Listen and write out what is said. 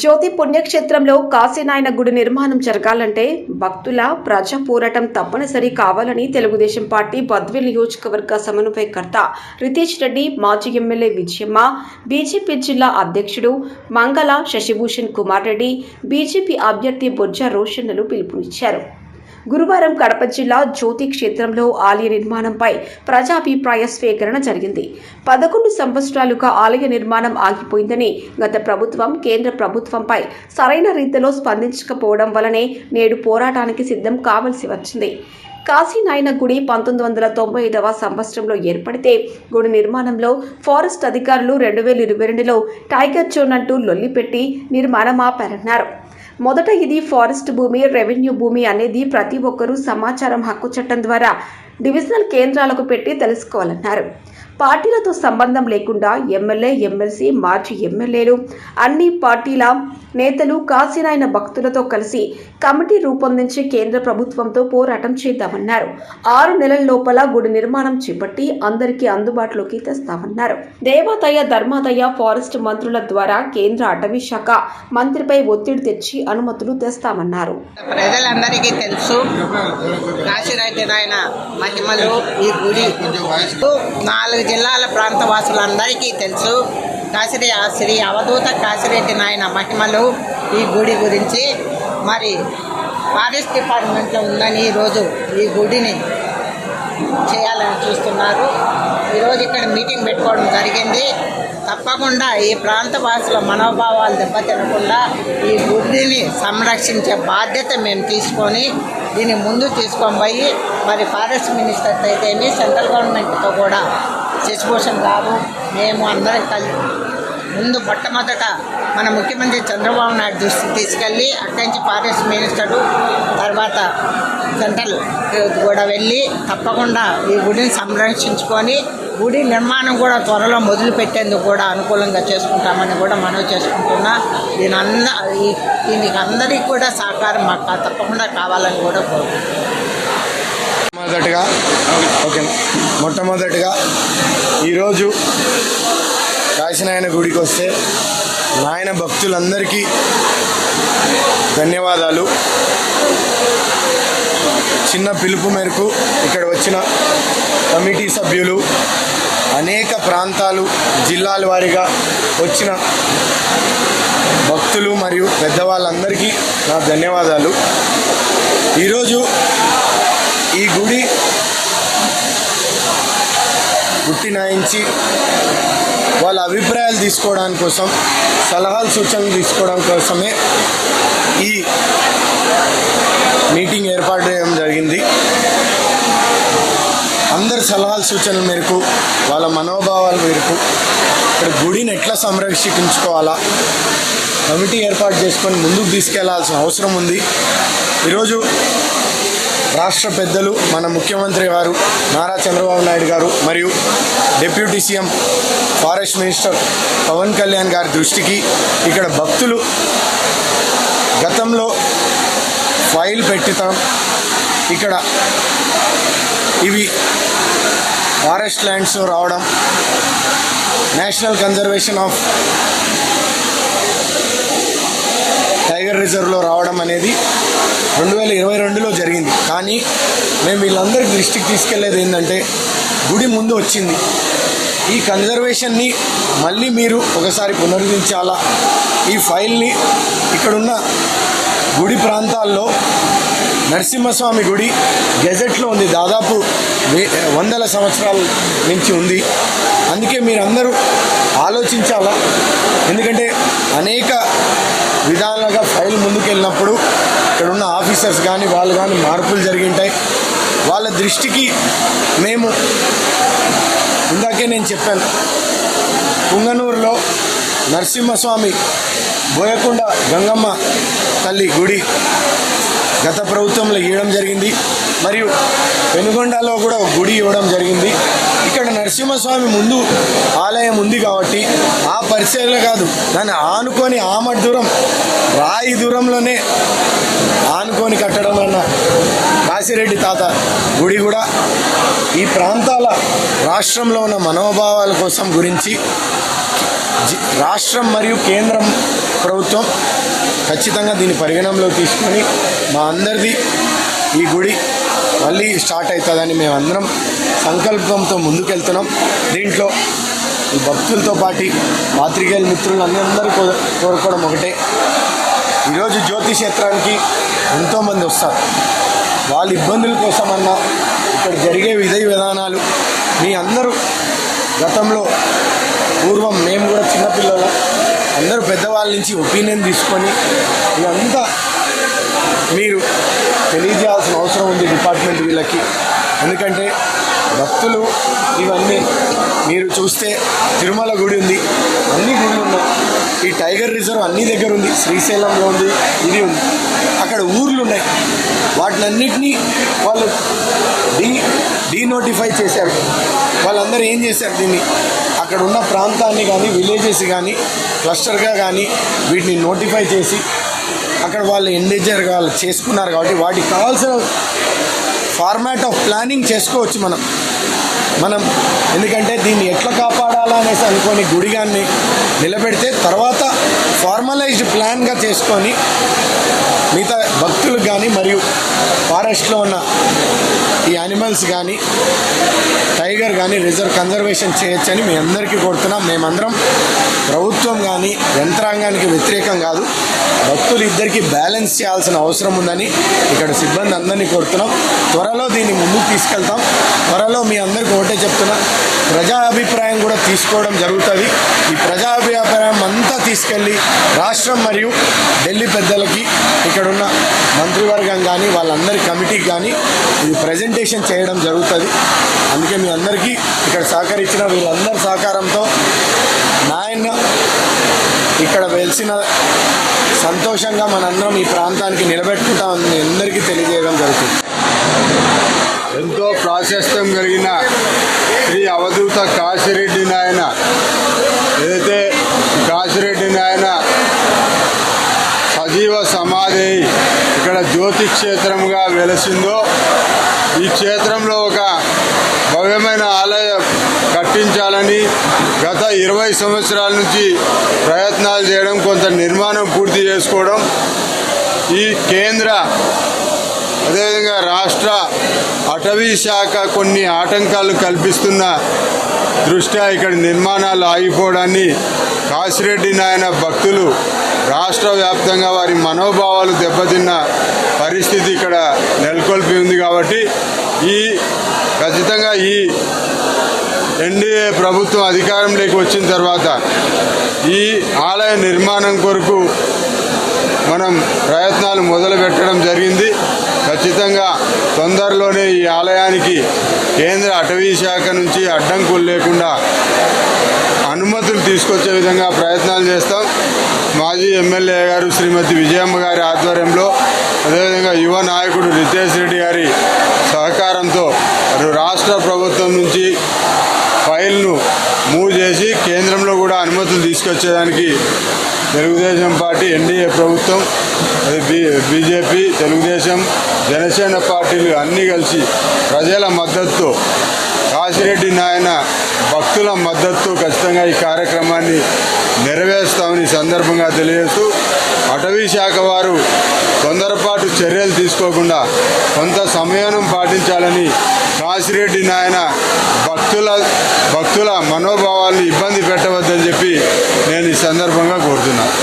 జ్యోతి పుణ్యక్షేత్రంలో కాశీనాయన గుడి నిర్మాణం జరగాలంటే భక్తుల ప్రజా పోరాటం తప్పనిసరి కావాలని తెలుగుదేశం పార్టీ బద్వేల్ నియోజకవర్గ సమన్వయకర్త రితేష్ రెడ్డి మాజీ ఎమ్మెల్యే విజయమ్మ బీజేపీ జిల్లా అధ్యక్షుడు మంగళ శశిభూషణ్ కుమార్ రెడ్డి బీజేపీ అభ్యర్థి బొజ్జ రోషన్లు పిలుపునిచ్చారు. గురువారం కడప జిల్లా జ్యోతి క్షేత్రంలో ఆలయ నిర్మాణంపై ప్రజాభిప్రాయ స్వీకరణ జరిగింది. పదకొండు సంవత్సరాలుగా ఆలయ నిర్మాణం ఆగిపోయిందని గత ప్రభుత్వం కేంద్ర ప్రభుత్వంపై సరైన రీతిలో స్పందించకపోవడం వలనే నేడు పోరాటానికి సిద్ధం కావలసి వచ్చింది. కాశీనాయన గుడి పంతొమ్మిది వందల తొంభై ఐదవ సంవత్సరంలో ఏర్పడితే గుడి నిర్మాణంలో ఫారెస్ట్ అధికారులు రెండు వేల ఇరవై రెండులో టైగర్ జోన్ అంటూ లొల్లిపెట్టి నిర్మాణం ఆపారన్నారు. మొదట ఇది ఫారెస్ట్ భూమి రెవెన్యూ భూమి అనేది ప్రతి ఒక్కరూ సమాచారం హక్కు చట్టం ద్వారా డివిజనల్ కేంద్రాలకు పెట్టి తెలుసుకోవాలన్నారు. పార్టీలతో సంబంధం లేకుండా ఎమ్మెల్యే ఎమ్మెల్సీ మాజీ ఎమ్మెల్యేలు అన్ని పార్టీల నేతలు కాశీనాయన భక్తులతో కలిసి కమిటీ రూపొందించి కేంద్ర ప్రభుత్వంతో పోరాటం చేద్దామన్నారు. ఆరు నెలల లోపల గుడి నిర్మాణం చేపట్టి అందరికీ అందుబాటులోకి తెస్తామన్నారు. దేవాదాయ ధర్మాదాయ ఫారెస్ట్ మంత్రుల ద్వారా కేంద్ర అటవీ శాఖ మంత్రిపై ఒత్తిడి తెచ్చి అనుమతులు తెస్తామన్నారు. ప్రజలందరికీ తెలుసు కాశీరాజు మహిమలు ఈ గుడి. నాలుగు జిల్లాల ప్రాంత వాసులందరికీ తెలుసు. కాశీ శ్రీ అవధూత కాశిరెడ్డి నాయన మహిమలు ఈ గుడి గురించి. మరి ఫారెస్ట్ డిపార్ట్మెంట్లో ఉందని ఈరోజు ఈ గుడిని చేయాలని చూస్తున్నారు. ఈరోజు ఇక్కడ మీటింగ్ పెట్టుకోవడం జరిగింది. తప్పకుండా ఈ ప్రాంత వాసుల మనోభావాలు దెబ్బతినకుండా ఈ గుడిని సంరక్షించే బాధ్యత మేము తీసుకొని దీన్ని ముందు తీసుకొని పోయి మరి ఫారెస్ట్ మినిస్టర్ అయితేనే సెంట్రల్ గవర్నమెంట్తో కూడా శశిభూషణ్ రావు మేము అందరం కలిసి ముందు మొట్టమొదట మన ముఖ్యమంత్రి చంద్రబాబు నాయుడు దృష్టికి తీసుకెళ్ళి అక్కడి నుంచి ఫారెస్ట్ మినిస్టరు తర్వాత సెంట్రల్ కూడా వెళ్ళి తప్పకుండా ఈ గుడిని సంరక్షించుకొని గుడి నిర్మాణం కూడా త్వరలో మొదలు పెట్టేందుకు కూడా అనుకూలంగా చేసుకుంటామని కూడా మనవి చేసుకుంటున్నా. దీని అంద దీనికి అందరికీ కూడా సహకారం మాకు తప్పకుండా కావాలని కూడా కోరుకుంటున్నాను మొదటగా ఓకే మొట్టమొదటిగా ఈరోజు కాశీనాయన గుడికి వస్తే నాయన భక్తులందరికీ ధన్యవాదాలు. చిన్న పిలుపు మేరకు ఇక్కడ వచ్చిన కమిటీ సభ్యులు అనేక ప్రాంతాలు జిల్లాల వారీగా వచ్చిన భక్తులు మరియు పెద్దవాళ్ళందరికీ నా ధన్యవాదాలు. ఈరోజు ఈ గుడి గుట్టినాయించి వాళ్ళ అభిప్రాయాలు తీసుకోవడం కోసం సలహాలు సూచనలు తీసుకోవడం కోసమే ఈ మీటింగ్ ఏర్పాటు చేయడం జరిగింది. అందరి సలహాలు సూచనల మేరకు వాళ్ళ మనోభావాల మేరకు ఇక్కడ గుడిని ఎట్లా సంరక్షించుకోవాలా కమిటీ ఏర్పాటు చేసుకొని ముందుకు తీసుకెళ్ళాల్సిన అవసరం ఉంది. ఈరోజు రాష్ట్ర పెద్దలు మన ముఖ్యమంత్రి గారు నారా చంద్రబాబు నాయుడు గారు మరియు deputy CM forest minister Pawan Kalyan గారి దృష్టికి ఇక్కడ భక్తులు గతంలో ఫైల్ పెట్టితాం. ఇక్కడ ఇవి ఫారెస్ట్ ల్యాండ్స్ రావడం నేషనల్ కన్జర్వేషన్ ఆఫ్ టైగర్ రిజర్వ్లో రావడం అనేది రెండు వేల ఇరవై రెండులో జరిగింది. కానీ మేము వీళ్ళందరికీ దృష్టికి తీసుకెళ్ళేది ఏంటంటే గుడి ముందు వచ్చింది. ఈ కన్జర్వేషన్ని మళ్ళీ మీరు ఒకసారి పునరుద్ధరించాలా? ఈ ఫైల్ని ఇక్కడున్న గుడి ప్రాంతాల్లో నరసింహస్వామి గుడి గెజెట్లో ఉంది. దాదాపు వే- వందల సంవత్సరాల నుంచి ఉంది. అందుకే మీరందరూ ఆలోచించాలా? ఎందుకంటే అనేక విధాలుగా ఫైల్ ముందుకెళ్ళినప్పుడు ఇక్కడ ఉన్న ఆఫీసర్స్ కానీ వాళ్ళు కానీ మార్పులు జరిగింటాయి. వాళ్ళ దృష్టికి మేము ఇందాకే నేను చెప్పాను. పుంగనూరులో నరసింహస్వామి బోయకొండ గంగమ్మ తల్లి గుడి గత ప్రభుత్వంలో ఇవ్వడం జరిగింది. మరియు పెనుగొండలో కూడా ఒక గుడి ఇవ్వడం జరిగింది. ఇక్కడ నరసింహస్వామి ముందు ఆలయం ఉంది కాబట్టి ఆ పరిసరలో కాదు దాన్ని ఆనుకొని ఆమటి దూరం రాయి దూరంలోనే ఆనుకొని కట్టడం అన్న కాశిరెడ్డి తాత గుడి కూడా. ఈ ప్రాంతాల రాష్ట్రంలో ఉన్న మనోభావాల కోసం గురించి జి- రాష్ట్రం మరియు కేంద్రం ప్రభుత్వం ఖచ్చితంగా దీన్ని పరిగణనలో తీసుకొని మా అందరిది ఈ గుడి మళ్ళీ స్టార్ట్ అవుతుందని మేమందరం సంకల్పంతో ముందుకెళ్తున్నాం. దీంట్లో ఈ భక్తులతో పాటు పాత్రికేయుల మిత్రులు అందరూ కో కోరుకోవడం ఒకటే. ఈరోజు జ్యోతి క్షేత్రానికి ఎంతోమంది వస్తారు. వాళ్ళ ఇబ్బందుల కోసమన్నా ఇక్కడ జరిగే విధి విధానాలు మీ అందరూ గతంలో పూర్వం మేము కూడా చిన్నపిల్లలు. అందరూ పెద్దవాళ్ళ నుంచి ఒపీనియన్ తీసుకొని ఇదంతా మీరు తెలియజేయాల్సిన అవసరం ఉంది. వీళ్ళకి. ఎందుకంటే భక్తులు ఇవన్నీ మీరు చూస్తే తిరుమల గుడి ఉంది అన్ని గుడులు ఉన్నాయి. ఈ టైగర్ రిజర్వ్ అన్ని దగ్గర ఉంది శ్రీశైలంలో ఉంది ఇది ఉంది. అక్కడ ఊర్లు ఉన్నాయి. వాటినన్నిటినీ వాళ్ళు డీ డీనోటిఫై చేశారు. వాళ్ళందరూ ఏం చేశారు దీన్ని? అక్కడ ఉన్న ప్రాంతాన్ని కానీ విలేజెస్ కానీ క్లస్టర్గా కానీ వీటిని నోటిఫై చేసి అక్కడ వాళ్ళు ఎండేజర్ వాళ్ళు చేసుకున్నారు కాబట్టి వాటికి కావాల్సిన ఫార్మాట్ ఆఫ్ ప్లానింగ్ చేసుకోవచ్చు మనం. మనం ఎందుకంటే దీన్ని ఎట్లా కాపాడాలనేసి అనుకోని గుడిగాన్ని నిలబెడితే తర్వాత ఫార్మలైజ్డ్ ప్లాన్గా చేసుకొని మిగతా భక్తులకు కానీ మరియు ఫారెస్ట్లో ఉన్న ఈ యానిమల్స్ కానీ టైగర్ కానీ రిజర్వ్ కన్జర్వేషన్ చేయొచ్చని మీ అందరికీ కోరుతున్నాం. మేమందరం ప్రభుత్వం కానీ యంత్రాంగానికి వ్యతిరేకం కాదు. భక్తులు ఇద్దరికి బ్యాలెన్స్ చేయాల్సిన అవసరం ఉందని ఇక్కడ సిబ్బంది అందరినీ కోరుతున్నాం. త్వరలో దీన్ని ముందుకు తీసుకెళ్తాం. త్వరలో మీ అందరికీ ఒకటే చెప్తున్నా. ప్రజా అభిప్రాయం కూడా తీసుకోవడం జరుగుతుంది. ఈ ప్రజా అభిప్రాయం అంతా తీసుకెళ్ళి రాష్ట్రం మరియు ఢిల్లీ పెద్దలకి ఇక్కడున్న మంత్రివర్గం కానీ వాళ్ళందరి కమిటీకి కానీ ఇది ప్రజెంటేషన్ చేయడం జరుగుతుంది. అందుకే మీ అందరికీ ఇక్కడ సహకరించిన వీళ్ళందరి సహకారంతో నాయన ఇక్కడ వెలిసిన సంతోషంగా మనందరం ఈ ప్రాంతానికి నిలబెట్టుకుంటామని అందరికీ తెలియజేయడం జరుగుతుంది. ఎంతో ప్రాశస్త్యం కలిగిన శ్రీ అవధూత కాశిరెడ్డి నాయన ఏదైతే కాశిరెడ్డి నాయన సజీవ సమాధి ఇక్కడ జ్యోతి క్షేత్రంగా వెలసిందో ఈ క్షేత్రంలో ఒక భవ్యమైన ఆలయం కట్టించాలని గత ఇరవై సంవత్సరాల నుంచి ప్రయత్నాలు చేయడం కొంత నిర్మాణం పూర్తి చేసుకోవడం ఈ కేంద్ర అదేవిధంగా రాష్ట్ర అటవీ శాఖ కొన్ని ఆటంకాలు కల్పిస్తున్న దృష్ట్యా ఇక్కడ నిర్మాణాలు ఆగిపోవడాన్ని కాశిరెడ్డి నాయన భక్తులు రాష్ట్ర వ్యాప్తంగా వారి మనోభావాలు దెబ్బతిన్న పరిస్థితి ఇక్కడ నెలకొల్పి ఉంది కాబట్టి ఈ ఖచ్చితంగా ఈ ఎన్డీఏ ప్రభుత్వం అధికారంలోకి వచ్చిన తర్వాత ఈ ఆలయ నిర్మాణం కొరకు మనం ప్రయత్నాలు మొదలు పెట్టడం జరిగింది. ఖచ్చితంగా తొందరలోనే ఈ ఆలయానికి కేంద్ర అటవీ శాఖ నుంచి అడ్డంకులు లేకుండా అనుమతులు తీసుకొచ్చే విధంగా ప్రయత్నాలు చేస్తాం. మాజీ ఎమ్మెల్యే గారు శ్రీమతి విజయమ్మ గారి ఆధ్వర్యంలో అదేవిధంగా యువ నాయకుడు రితేష్ రెడ్డి గారి సహకారంతో రాష్ట్ర ప్రభుత్వం నుంచి ఫైల్ను మూవ్ చేసి కేంద్రంలో కూడా అనుమతులు తీసుకొచ్చేదానికి తెలుగుదేశం పార్టీ ఎన్డీఏ ప్రభుత్వం అది బీ బీజేపీ తెలుగుదేశం జనసేన పార్టీలు అన్నీ కలిసి ప్రజల మద్దతుతో కాశిరెడ్డి నాయన భక్తుల మద్దతు ఖచ్చితంగా ఈ కార్యక్రమాన్ని నెరవేరుస్తామని సందర్భంగా తెలియజేస్తూ అటవీ శాఖ వారు తొందరపాటు చర్యలు తీసుకోకుండా కొంత సమయం పాటించాలని కాశిరెడ్డి నాయన భక్తుల భక్తుల మనోభావాల్ని ఇబ్బంది పెట్టవద్దని చెప్పి నేను ఈ సందర్భంగా కోరుతున్నాను.